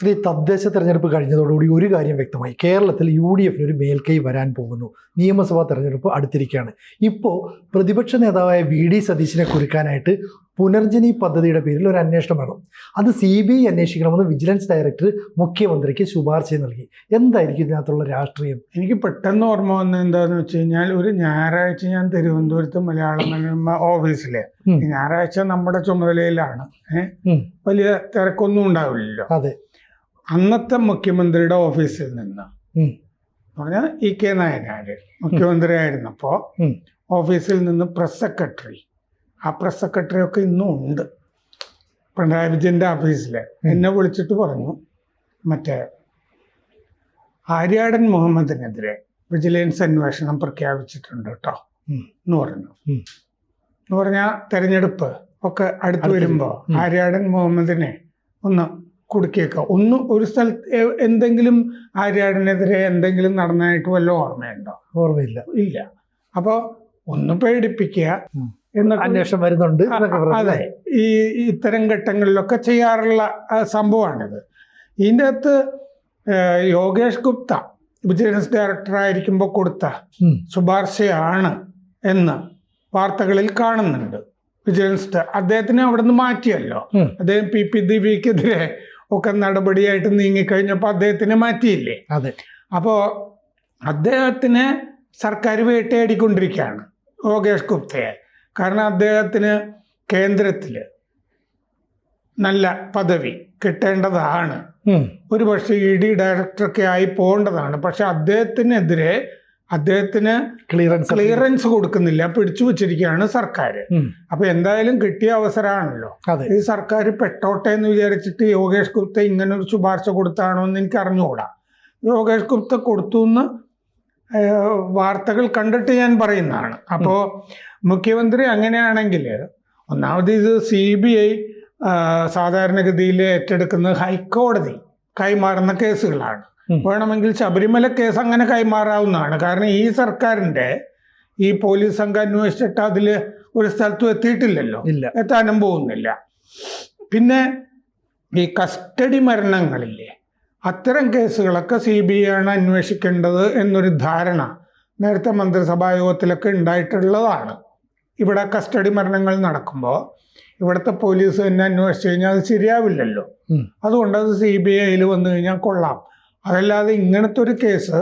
ശ്രീ തദ്ദേശ തെരഞ്ഞെടുപ്പ് കഴിഞ്ഞതോടുകൂടി ഒരു കാര്യം വ്യക്തമായി. കേരളത്തിൽ യു ഡി എഫിന് ഒരു മേൽക്കൈ വരാൻ പോകുന്നു. നിയമസഭാ തെരഞ്ഞെടുപ്പ് അടുത്തിരിക്കുകയാണ്. ഇപ്പോൾ പ്രതിപക്ഷ നേതാവായ വി ഡി സതീശിനെ കുറിക്കാനായിട്ട് പുനർജനി പദ്ധതിയുടെ പേരിൽ ഒരു അന്വേഷണം വേണം അത് സി ബി ഐ അന്വേഷിക്കണമെന്ന് വിജിലൻസ് ഡയറക്ടർ മുഖ്യമന്ത്രിക്ക് ശുപാർശ നൽകി. എന്തായിരിക്കും ഇതിനകത്തുള്ള രാഷ്ട്രീയം? എനിക്ക് പെട്ടെന്ന് ഓർമ്മ വന്നത് എന്താന്ന് വെച്ച് കഴിഞ്ഞാൽ ഒരു ഞായറാഴ്ച ഞാൻ തിരുവനന്തപുരത്ത് മലയാള മനോരമ ഓഫീസിലെ. ഞായറാഴ്ച നമ്മുടെ ചുമതലയിലാണ്. വലിയ തിരക്കൊന്നും ഉണ്ടാവില്ലല്ലോ. അതെ. അന്നത്തെ മുഖ്യമന്ത്രിയുടെ ഓഫീസിൽ നിന്ന്. പറഞ്ഞ പറഞ്ഞാൽ ഇ കെ നായനാര് മുഖ്യമന്ത്രി ആയിരുന്നപ്പോ ഉം. ഓഫീസിൽ നിന്ന് പ്രസ് സെക്രട്ടറി. ആ പ്രസ് സെക്രട്ടറി ഒക്കെ ഇന്നും ഉണ്ട്. പിണറായി വിജയന്റെ ഓഫീസിൽ. എന്നെ വിളിച്ചിട്ട് പറഞ്ഞു. മറ്റേ ആര്യാടൻ മുഹമ്മദിനെതിരെ വിജിലൻസ് അന്വേഷണം പ്രഖ്യാപിച്ചിട്ടുണ്ട് കേട്ടോ എന്ന് പറഞ്ഞു. എന്ന് പറഞ്ഞാൽ തെരഞ്ഞെടുപ്പ് ഒക്കെ അടുത്ത് അടുത്ത് വരുമ്പോ ആര്യാടൻ മുഹമ്മദിനെ ഒന്ന് കുടുക്കിയേക്കാം ഒന്ന് ഒരു സ്ഥലത്ത് എന്തെങ്കിലും ആര്യാടിനെതിരെ എന്തെങ്കിലും നടന്നതായിട്ട് വല്ല ഓർമ്മയുണ്ടോ? ഓർമ്മയില്ല. ഇല്ല. അപ്പോൾ ഒന്ന് പേടിപ്പിക്കുക. എന്നൊക്കെ അന്വേഷണം വരുന്നുണ്ട് അതെ. ഈ ഇത്തരം ഘട്ടങ്ങളിലൊക്കെ ചെയ്യാറുള്ള സംഭവമാണിത്. ഇതിന്റെ അകത്ത് യോഗേഷ് ഗുപ്ത വിജിലൻസ് ഡയറക്ടർ ആയിരിക്കുമ്പോൾ കൊടുത്ത. ശുപാർശയാണ് എന്ന് വാർത്തകളിൽ കാണുന്നുണ്ട് വിജിലൻസ്. അദ്ദേഹത്തിനെ അവിടെ നിന്ന് മാറ്റിയല്ലോ അദ്ദേഹം പി പി ദിവ്യക്കെതിരെ ഒക്കെ നടപടിയായിട്ട് നീങ്ങിക്കഴിഞ്ഞപ്പോൾ അദ്ദേഹത്തിനെ മാറ്റിയില്ലേ? അതെ. അപ്പോൾ അദ്ദേഹത്തിന് സർക്കാർ വേട്ടയാടിക്കൊണ്ടിരിക്കുകയാണ് യോഗേഷ് ഗുപ്തയെ. കാരണം അദ്ദേഹത്തിന് കേന്ദ്രത്തിൽ നല്ല പദവി കിട്ടേണ്ടതാണ്. ഒരു പക്ഷേ ഇ ഡി ഡയറക്ടറൊക്കെ ആയി പോകേണ്ടതാണ്. പക്ഷെ അദ്ദേഹത്തിനെതിരെ അദ്ദേഹത്തിന് ക്ലിയറൻസ് ക്ലിയറൻസ് കൊടുക്കുന്നില്ല. പിടിച്ചു വെച്ചിരിക്കുകയാണ് സർക്കാർ. അപ്പൊ എന്തായാലും കിട്ടിയ അവസരമാണല്ലോ. ഈ സർക്കാർ പെട്ടോട്ടെ എന്ന് വിചാരിച്ചിട്ട് യോഗേഷ് ഗുപ്ത ഇങ്ങനെ ഒരു ശുപാർശ കൊടുത്താണോ എന്ന് എനിക്ക് അറിഞ്ഞുകൂടാ യോഗേഷ് ഗുപ്ത കൊടുത്തു എന്ന് വാർത്തകൾ കണ്ടിട്ട് ഞാൻ പറയുന്നതാണ്. അപ്പോൾ മുഖ്യമന്ത്രി അങ്ങനെയാണെങ്കിൽ ഒന്നാമത് ഇത് സി ബി ഐ സാധാരണഗതിയിൽ ഏറ്റെടുക്കുന്നത് ഹൈക്കോടതി കൈമാറുന്ന കേസുകളാണ്. വേണമെങ്കിൽ ശബരിമല കേസ് അങ്ങനെ കൈമാറാവുന്നതാണ്. കാരണം ഈ സർക്കാരിന്റെ ഈ പോലീസ് സംഘം അന്വേഷിച്ചിട്ട് അതിൽ ഒരു സ്ഥലത്തും എത്തിയിട്ടില്ലല്ലോ. എത്താനും പോകുന്നില്ല. പിന്നെ ഈ കസ്റ്റഡി മരണങ്ങളില്ലേ അത്തരം കേസുകളൊക്കെ സി ബി ഐ ആണ് അന്വേഷിക്കേണ്ടത് എന്നൊരു ധാരണ നേരത്തെ മന്ത്രിസഭാ യോഗത്തിലൊക്കെ ഉണ്ടായിട്ടുള്ളതാണ്. ഇവിടെ കസ്റ്റഡി മരണങ്ങൾ നടക്കുമ്പോൾ ഇവിടുത്തെ പോലീസ് തന്നെ അന്വേഷിച്ച് കഴിഞ്ഞാൽ അത് ശരിയാവില്ലല്ലോ. അതുകൊണ്ട് അത് സി ബി ഐയിൽ വന്നു കഴിഞ്ഞാൽ കൊള്ളാം. അതല്ലാതെ ഇങ്ങനത്തെ ഒരു കേസ്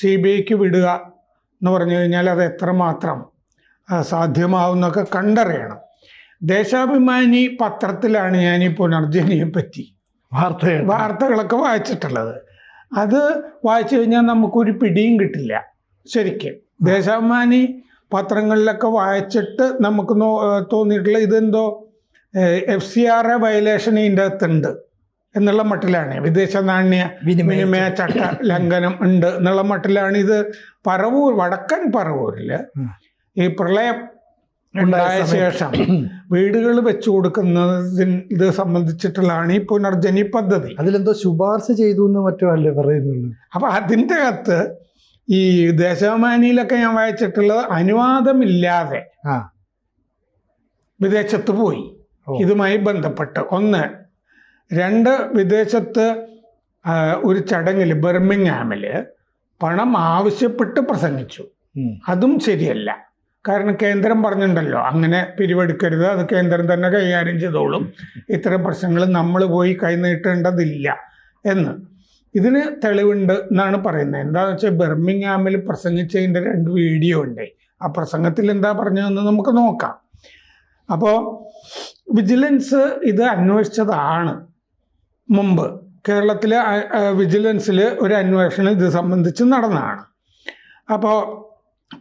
സി ബി ഐക്ക് വിടുക എന്ന് പറഞ്ഞു കഴിഞ്ഞാൽ അത് എത്രമാത്രം സാധ്യമാവുന്നൊക്കെ കണ്ടറിയണം. ദേശാഭിമാനി പത്രത്തിലാണ് ഞാൻ ഈ പുനർജനിയെ പറ്റി വാർത്ത വാർത്തകളൊക്കെ വായിച്ചിട്ടുള്ളത്. അത് വായിച്ചു കഴിഞ്ഞാൽ നമുക്കൊരു പിടിയും കിട്ടില്ല ശരിക്കും. ദേശാഭിമാനി പത്രങ്ങളിലൊക്കെ വായിച്ചിട്ട് നമുക്ക് തോന്നിയിട്ടുള്ള ഇതെന്തോ F C R A violation ഇതിന്റെ അകത്തുണ്ട്. എന്നുള്ള മട്ടിലാണ്. വിദേശ നാണ്യ വിനിമയ ചട്ട. ലംഘനം ഉണ്ട് എന്നുള്ള മട്ടിലാണ്. ഇത് പറവൂർ വടക്കൻ പറവൂരിൽ ഈ പ്രളയം ഉണ്ടായ ശേഷം വീടുകൾ വെച്ചു കൊടുക്കുന്നതിന് ഇത് സംബന്ധിച്ചിട്ടുള്ളതാണ് ഈ പുനർജനി പദ്ധതി. അതിലെന്തോ ശുപാർശ ചെയ്തു എന്ന് മറ്റോ അല്ലേ പറയുന്നുള്ളൂ. അപ്പൊ അതിന്റെ അകത്ത് ഈ ദേശാഭിമാനിയിലൊക്കെ ഞാൻ വായിച്ചിട്ടുള്ളത് അനുവാദമില്ലാതെ വിദേശത്ത് പോയി. ഇതുമായി ബന്ധപ്പെട്ട്. ഒന്ന് രണ്ട് വിദേശത്ത് ഒരു ചടങ്ങിൽ ബെർമിംഗ്ഹാമിൽ പണം ആവശ്യപ്പെട്ട് പ്രസംഗിച്ചു. അതും ശരിയല്ല. കാരണം കേന്ദ്രം പറഞ്ഞിട്ടുണ്ടല്ലോ അങ്ങനെ പിരിവെടുക്കരുത് അത് കേന്ദ്രം തന്നെ കൈകാര്യം ചെയ്തോളും. ഇത്തരം പ്രശ്നങ്ങൾ നമ്മൾ പോയി കൈനീട്ടേണ്ടതില്ല എന്ന്. ഇതിന് തെളിവുണ്ട് എന്നാണ് പറയുന്നത്. എന്താണെന്ന് വെച്ചാൽ ബെർമിംഗ്ഹാമിൽ പ്രസംഗിച്ചതിന്റെ രണ്ട് വീഡിയോ ഉണ്ട്. ആ പ്രസംഗത്തിൽ എന്താ പറഞ്ഞതെന്ന് നമുക്ക് നോക്കാം. അപ്പോൾ വിജിലൻസ് ഇത് അന്വേഷിച്ചതാണ്. മുമ്പ് കേരളത്തിലെ വിജിലൻസിൽ ഒരു അന്വേഷണം ഇത് സംബന്ധിച്ച് നടന്നതാണ്. അപ്പോൾ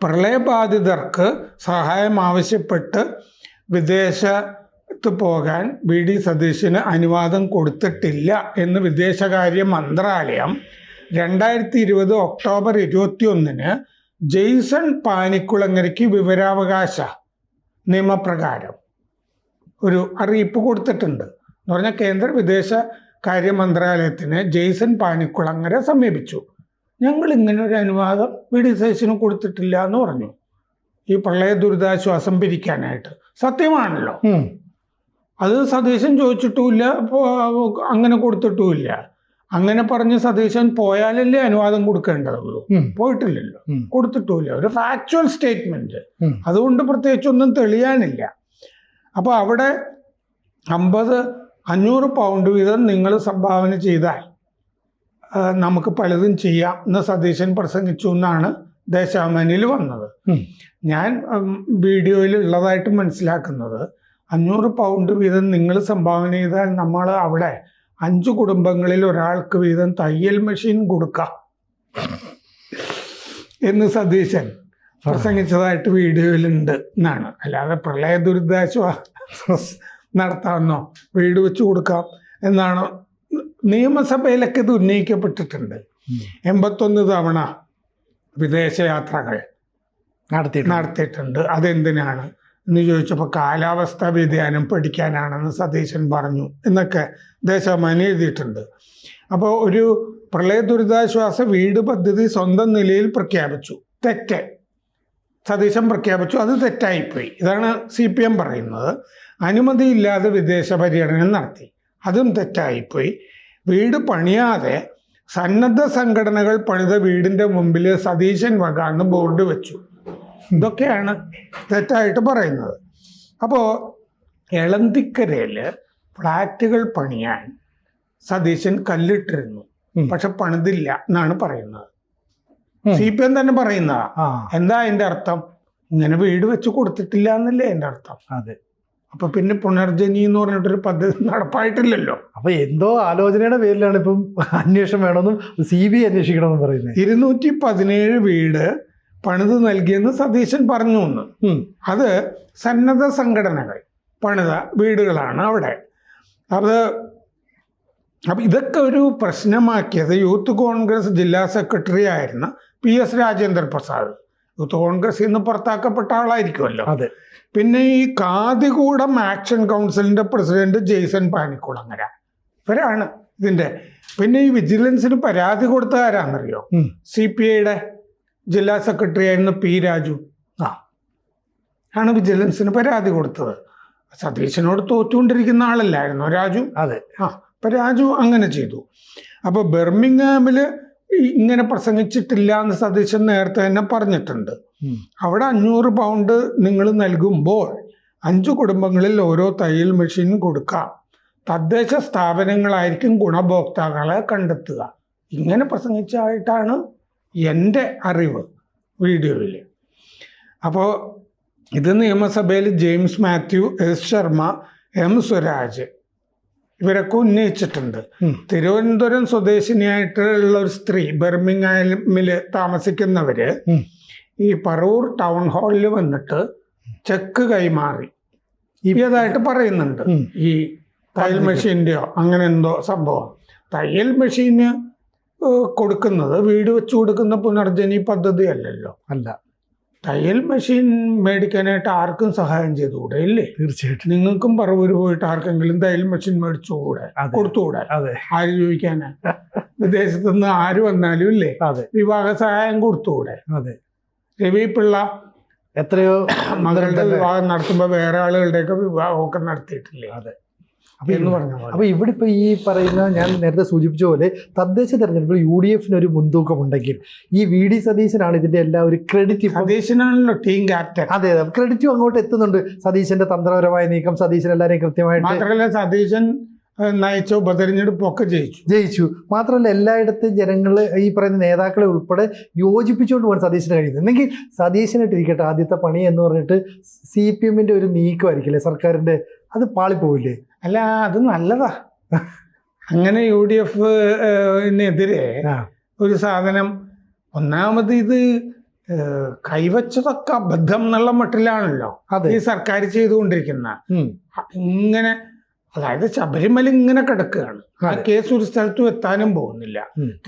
പ്രളയബാധിതർക്ക് സഹായം ആവശ്യപ്പെട്ട് വിദേശത്ത് പോകാൻ വി ഡി സതീശന് അനുവാദം കൊടുത്തിട്ടില്ല എന്ന് വിദേശകാര്യ മന്ത്രാലയം രണ്ടായിരത്തി ഇരുപത് ഒക്ടോബർ ഇരുപത്തി ഒന്നിന് ജെയ്സൺ പാനിക്കുളങ്ങരയ്ക്ക് വിവരാവകാശ നിയമപ്രകാരം ഒരു അറിയിപ്പ് കൊടുത്തിട്ടുണ്ട്. എന്ന് പറഞ്ഞാൽ കേന്ദ്ര വിദേശ കാര്യ മന്ത്രാലയത്തിന് ജെയ്സൺ പാനിക്കുളങ്ങരെ സമീപിച്ചു. ഞങ്ങൾ ഇങ്ങനെ ഒരു അനുവാദം വി ഡി സതീശന് കൊടുത്തിട്ടില്ല എന്ന് പറഞ്ഞു. ഈ പ്രളയ ദുരിതാശ്വാസം പിരിക്കാനായിട്ട്. സത്യമാണല്ലോ. അത് സതീശൻ ചോദിച്ചിട്ടുമില്ല അങ്ങനെ കൊടുത്തിട്ടുമില്ല. അങ്ങനെ പറഞ്ഞ് സതീശൻ പോയാലല്ലേ അനുവാദം കൊടുക്കേണ്ടതുള്ളൂ. പോയിട്ടില്ലല്ലോ. കൊടുത്തിട്ടുമില്ല. ഒരു ഫാക്ച്വൽ സ്റ്റേറ്റ്മെന്റ്. അതുകൊണ്ട് പ്രത്യേകിച്ചൊന്നും തെളിയാനില്ല. അപ്പോൾ അവിടെ അമ്പത് അഞ്ഞൂറ് പൗണ്ട് വീതം നിങ്ങൾ സംഭാവന ചെയ്താൽ നമുക്ക് പലതും ചെയ്യാം എന്ന് സതീശൻ പ്രസംഗിച്ചു എന്നാണ് ദേശാഭിമാനിയിൽ വന്നത്. ഞാൻ വീഡിയോയിൽ ഉള്ളതായിട്ട് മനസ്സിലാക്കുന്നത് അഞ്ഞൂറ് പൗണ്ട് വീതം നിങ്ങൾ സംഭാവന ചെയ്താൽ നമ്മൾ അവിടെ അഞ്ച് കുടുംബങ്ങളിൽ ഒരാൾക്ക് വീതം തയ്യൽ മെഷീൻ കൊടുക്കാം എന്ന് സതീശൻ പ്രസംഗിച്ചതായിട്ട് വീഡിയോയിലുണ്ട് എന്നാണ്. അല്ലാതെ പ്രളയ ദുരിതാശ്വാസ നടത്താമെന്നോ? വീട് വെച്ച് കൊടുക്കാം എന്നാണ്? നിയമസഭയിലൊക്കെ ഇത് ഉന്നയിക്കപ്പെട്ടിട്ടുണ്ട്. എൺപത്തൊന്ന് തവണ വിദേശയാത്രകൾ നടത്തി നടത്തിയിട്ടുണ്ട്. അതെന്തിനാണ്? എന്ന് ചോദിച്ചപ്പോൾ കാലാവസ്ഥാ വ്യതിയാനം പഠിക്കാനാണെന്ന് സതീശൻ പറഞ്ഞു എന്നൊക്കെ ദേശാഭിമാനി എഴുതിയിട്ടുണ്ട്. അപ്പോൾ ഒരു പ്രളയ ദുരിതാശ്വാസ വീട് പദ്ധതി സ്വന്തം നിലയിൽ പ്രഖ്യാപിച്ചു. തെറ്റ്. സതീശൻ പ്രഖ്യാപിച്ചു. അത് തെറ്റായിപ്പോയി. ഇതാണ് സി പി എം പറയുന്നത്. അനുമതിയില്ലാതെ വിദേശ പര്യടനം നടത്തി. അതും തെറ്റായിപ്പോയി. വീട് പണിയാതെ സന്നദ്ധ സംഘടനകൾ പണിത വീടിന്റെ മുമ്പിൽ സതീശൻ വകാന്ന് ബോർഡ് വെച്ചു. ഇതൊക്കെയാണ് തെറ്റായിട്ട് പറയുന്നത്. അപ്പോൾ എളന്തിക്കരയിൽ ഫ്ലാറ്റുകൾ പണിയാൻ സതീശൻ കല്ലിട്ടിരുന്നു. പക്ഷെ പണിതില്ല എന്നാണ് പറയുന്നത്. സി പി എം തന്നെ പറയുന്നതാ. എന്താ അതിന്റെ അർത്ഥം? ഇങ്ങനെ വീട് വെച്ച് കൊടുത്തിട്ടില്ല എന്നല്ലേ എന്റെ അർത്ഥം? അതെ. അപ്പൊ പിന്നെ പുനർജനി എന്ന് പറഞ്ഞിട്ടൊരു പദ്ധതി നടപ്പായിട്ടില്ലല്ലോ. അപ്പൊ എന്തോ ആലോചനയുടെ പേരിലാണ് ഇപ്പം അന്വേഷണം വേണമെന്നും സി ബി അന്വേഷിക്കണമെന്നും പറയുന്നത്. ഇരുന്നൂറ്റി പതിനേഴ് വീട് പണിത് നൽകിയെന്ന് സതീശൻ പറഞ്ഞു ഒന്ന് അത് സന്നദ്ധ സംഘടനകൾ പണിത വീടുകളാണ് അവിടെ. അത് അപ്പം ഇതൊക്കെ ഒരു പ്രശ്നമാക്കിയത് യൂത്ത് കോൺഗ്രസ് ജില്ലാ സെക്രട്ടറി ആയിരുന്ന P S Rajendra Prasad. Youth Congress നിന്ന് പുറത്താക്കപ്പെട്ട ആളായിരിക്കുമല്ലോ. അതെ. പിന്നെ ഈ കാതികൂടം ആക്ഷൻ കൗൺസിലിന്റെ പ്രസിഡന്റ് ജെയ്സൺ പാനിക്കുളങ്ങര ഇവരാണ് ഇതിന്റെ. പിന്നെ ഈ വിജിലൻസിന് പരാതി കൊടുത്ത ആരാന്നറിയോ. സി പി ഐയുടെ ജില്ലാ സെക്രട്ടറി ആയിരുന്ന പി രാജു. ആ. ആണ് വിജിലൻസിന് പരാതി കൊടുത്തത്. സതീശനോട് തോറ്റുകൊണ്ടിരിക്കുന്ന ആളല്ലായിരുന്നോ രാജു? അതെ. ആ അപ്പൊ രാജു അങ്ങനെ ചെയ്തു. അപ്പൊ ബെർമിംഗാമിൽ ഇങ്ങനെ പ്രസംഗിച്ചിട്ടില്ല എന്ന് സതീശൻ നേരത്തെ തന്നെ പറഞ്ഞിട്ടുണ്ട്. അവിടെ അഞ്ഞൂറ് പൗണ്ട് നിങ്ങൾ നൽകുമ്പോൾ അഞ്ചു കുടുംബങ്ങളിൽ ഓരോ തയ്യൽ മെഷീൻ കൊടുക്കാം. തദ്ദേശ സ്ഥാപനങ്ങളായിരിക്കും ഗുണഭോക്താക്കളെ കണ്ടെത്തുക. ഇങ്ങനെ പ്രസംഗിച്ചായിട്ടാണ് എന്റെ അറിവ് വീഡിയോയിൽ. അപ്പോൾ ഇത് നിയമസഭയിൽ ജെയിംസ് മാത്യു എസ് ശർമ്മ എം സ്വരാജ് ഇവരൊക്കെ ഉന്നയിച്ചിട്ടുണ്ട്. തിരുവനന്തപുരം സ്വദേശിനിയായിട്ടുള്ള ഒരു സ്ത്രീ ബെർമിംഗാമിൽ താമസിക്കുന്നവര് ഈ പറവൂർ ടൗൺ ഹാളിൽ വന്നിട്ട് ചെക്ക് കൈമാറി. ഇവതായിട്ട് ഇതായിട്ട് പറയുന്നുണ്ട്. ഈ തയ്യൽ മെഷീന്റെയോ അങ്ങനെ എന്തോ സംഭവം. തയ്യൽ മെഷീന് കൊടുക്കുന്നത് വീട് വെച്ച് കൊടുക്കുന്ന പുനർജനി പദ്ധതി അല്ലല്ലോ. അല്ല. തയ്യൽ മെഷീൻ മേടിക്കാനായിട്ട് ആർക്കും സഹായം ചെയ്തുകൂടെ? ഇല്ലേ? തീർച്ചയായിട്ടും. നിങ്ങൾക്കും പറവൂര് പോയിട്ട് ആർക്കെങ്കിലും തയ്യൽ മെഷീൻ മേടിച്ചുകൂടെ. കൊടുത്തുകൂടെ? അതെ. ആര് ചോദിക്കാനാ? വിദേശത്ത് നിന്ന് ആര് വന്നാലും ഇല്ലേ? അതെ. വിവാഹ സഹായം കൊടുത്തുകൂടെ? അതെ. രവി പിള്ള എത്രയോ മകളുടെ വിവാഹം നടത്തുമ്പോൾ വേറെ ആളുകളുടെയൊക്കെ വിവാഹമൊക്കെ നടത്തിയിട്ടില്ലേ? അതെ. എന്ന് പറഞ്ഞു അപ്പൊ ഇവിടെ ഇപ്പൊ ഈ പറയുന്ന ഞാൻ നേരത്തെ സൂചിപ്പിച്ച പോലെ തദ്ദേശ തെരഞ്ഞെടുപ്പിൽ യു ഡി എഫിന് ഒരു മുൻതൂക്കം ഉണ്ടെങ്കിൽ ഈ വി ഡി സതീശനാണ് ഇതിന്റെ എല്ലാ ഒരു ക്രെഡിറ്റ് സതീശനാണല്ലോ ടീം ക്യാപ്റ്റൻ അതെ അതെ. ക്രെഡിറ്റും അങ്ങോട്ട് എത്തുന്നുണ്ട്. സതീശന്റെ തന്ത്രപരമായ നീക്കം സതീശൻ എല്ലാവരെയും കൃത്യമായിട്ട് മാത്രമല്ല സതീശൻ നയിച്ച ഉപതെരഞ്ഞെടുപ്പൊക്കെ ജയിച്ചു. ജയിച്ചു. മാത്രമല്ല എല്ലായിടത്തും ജനങ്ങൾ ഈ പറയുന്ന നേതാക്കളെ ഉൾപ്പെടെ യോജിപ്പിച്ചുകൊണ്ട് പോകാൻ സതീശന് കഴിയുന്നത്. എന്നെങ്കിൽ സതീശനായിട്ടിരിക്കട്ടെ ആദ്യത്തെ പണി എന്ന് പറഞ്ഞിട്ട് സി പി എമ്മിന്റെ ഒരു നീക്കമായിരിക്കില്ലേ സർക്കാരിന്റെ? അത് പാളിപ്പോവില്ലേ? അല്ല അത് നല്ലതാ. അങ്ങനെ യു ഡി എഫിനെതിരെ എതിരെ ഒരു സാധനം ഒന്നാമത് ഇത് കൈവച്ചതൊക്കെ അബദ്ധം എന്നുള്ള മട്ടിലാണല്ലോ അതെ. ഈ സർക്കാർ ചെയ്തുകൊണ്ടിരിക്കുന്ന. ഇങ്ങനെ അതായത് ശബരിമല ഇങ്ങനെ കിടക്കുകയാണ്. ആ കേസ് ഒരു സ്ഥലത്തും എത്താനും പോകുന്നില്ല.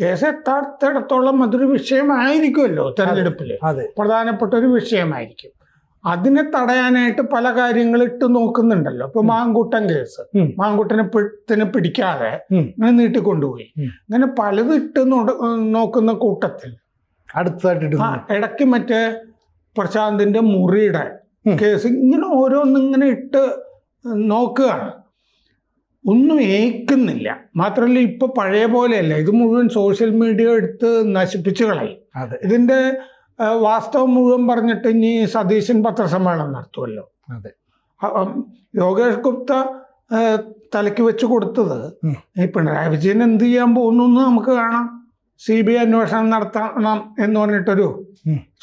കേസ് എത്താത്തിടത്തോളം അതൊരു വിഷയമായിരിക്കുമല്ലോ തെരഞ്ഞെടുപ്പിൽ പ്രധാനപ്പെട്ട ഒരു വിഷയമായിരിക്കും. അതിനെ തടയാനായിട്ട് പല കാര്യങ്ങൾ ഇട്ട് നോക്കുന്നുണ്ടല്ലോ. ഇപ്പൊ മാങ്കൂട്ടം കേസ്. മാങ്കൂട്ടനെ പിടുത്തിന് പിടിക്കാതെ അങ്ങനെ നീട്ടിക്കൊണ്ടുപോയി. അങ്ങനെ പലതും ഇട്ട് നോക്കുന്ന കൂട്ടത്തിൽ. അടുത്തതായിട്ട് ഇടയ്ക്ക് മറ്റേ പ്രശാന്തിന്റെ മുറിയുടെ. കേസ് ഇങ്ങനെ ഓരോന്നിങ്ങനെ ഇട്ട് നോക്കുകയാണ്. ഒന്നും ഏക്കുന്നില്ല മാത്രമല്ല ഇപ്പൊ പഴയ പോലെയല്ല. ഇത് മുഴുവൻ സോഷ്യൽ മീഡിയ എടുത്ത് നശിപ്പിച്ചു കളയും. ഇതിന്റെ വാസ്തവം മുഴുവൻ പറഞ്ഞിട്ട് ഇനി സതീശൻ പത്രസമ്മേളനം നടത്തുമല്ലോ അതെ. യോഗേഷ് ഗുപ്ത തലയ്ക്ക് വെച്ച് കൊടുത്തത്. ഈ പിണറായി വിജയൻ എന്ത് ചെയ്യാൻ പോകുന്നു എന്ന് നമുക്ക് കാണാം. സി ബി ഐ അന്വേഷണം നടത്തണം എന്ന് പറഞ്ഞിട്ടൊരു.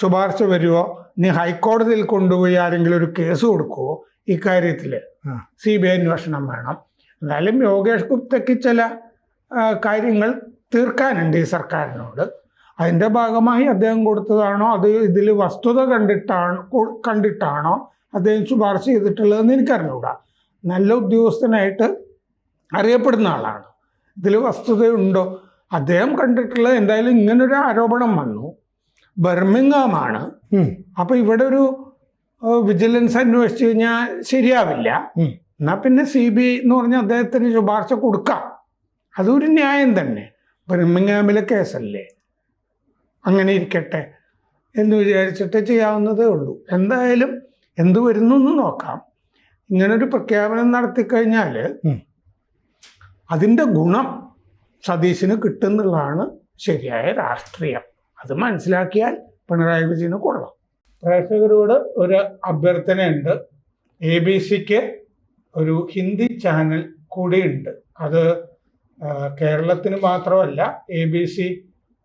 ശുപാർശ വരുമോ ഇനി ഹൈക്കോടതിയിൽ കൊണ്ടുപോയി ആരെങ്കിലും ഒരു കേസ് കൊടുക്കുമോ ഇക്കാര്യത്തിൽ. സി ബി ഐ അന്വേഷണം വേണം. എന്നാലും യോഗേഷ് ഗുപ്തയ്ക്ക് ചില കാര്യങ്ങൾ തീർക്കാനുണ്ട് ഈ സർക്കാരിനോട്. അതിന്റെ ഭാഗമായി അദ്ദേഹം കൊടുത്തതാണോ? അത് ഇതിൽ വസ്തുത കണ്ടിട്ടാണ് കണ്ടിട്ടാണോ അദ്ദേഹം ശുപാർശ ചെയ്തിട്ടുള്ളതെന്ന് എനിക്കറിഞ്ഞൂടാ. നല്ല ഉദ്യോഗസ്ഥനായിട്ട് അറിയപ്പെടുന്ന ആളാണ്. ഇതിൽ വസ്തുതയുണ്ടോ? അദ്ദേഹം കണ്ടിട്ടുള്ളത് എന്തായാലും ഇങ്ങനൊരു ആരോപണം വന്നു. ബർമിംഗാമാണ്. അപ്പൊ ഇവിടെ ഒരു വിജിലൻസ് അന്വേഷിച്ചു കഴിഞ്ഞാൽ ശരിയാവില്ല. എന്നാ പിന്നെ സി ബി ഐ എന്ന് പറഞ്ഞാൽ അദ്ദേഹത്തിന് ശുപാർശ കൊടുക്കാം. അതൊരു ന്യായം തന്നെ. ബർമിംഗാമിലെ കേസല്ലേ? അങ്ങനെ ഇരിക്കട്ടെ എന്ന് വിചാരിച്ചിട്ട് ചെയ്യാവുന്നതേ ഉള്ളൂ. എന്തായാലും എന്ത് വരുന്നു എന്ന് നോക്കാം. ഇങ്ങനൊരു പ്രഖ്യാപനം നടത്തിക്കഴിഞ്ഞാൽ. അതിന്റെ ഗുണം സതീശിന് കിട്ടുന്നുള്ളതാണ് ശരിയായ രാഷ്ട്രീയം. അത് മനസ്സിലാക്കിയാൽ പിണറായി വിജയന് കൊള്ളാം. പ്രേക്ഷകരോട് ഒരു അഭ്യർത്ഥനയുണ്ട്. എ ബി സിക്ക് ഒരു ഹിന്ദി ചാനൽ കൂടിയുണ്ട്. അത് കേരളത്തിന് മാത്രമല്ല എ ബി സി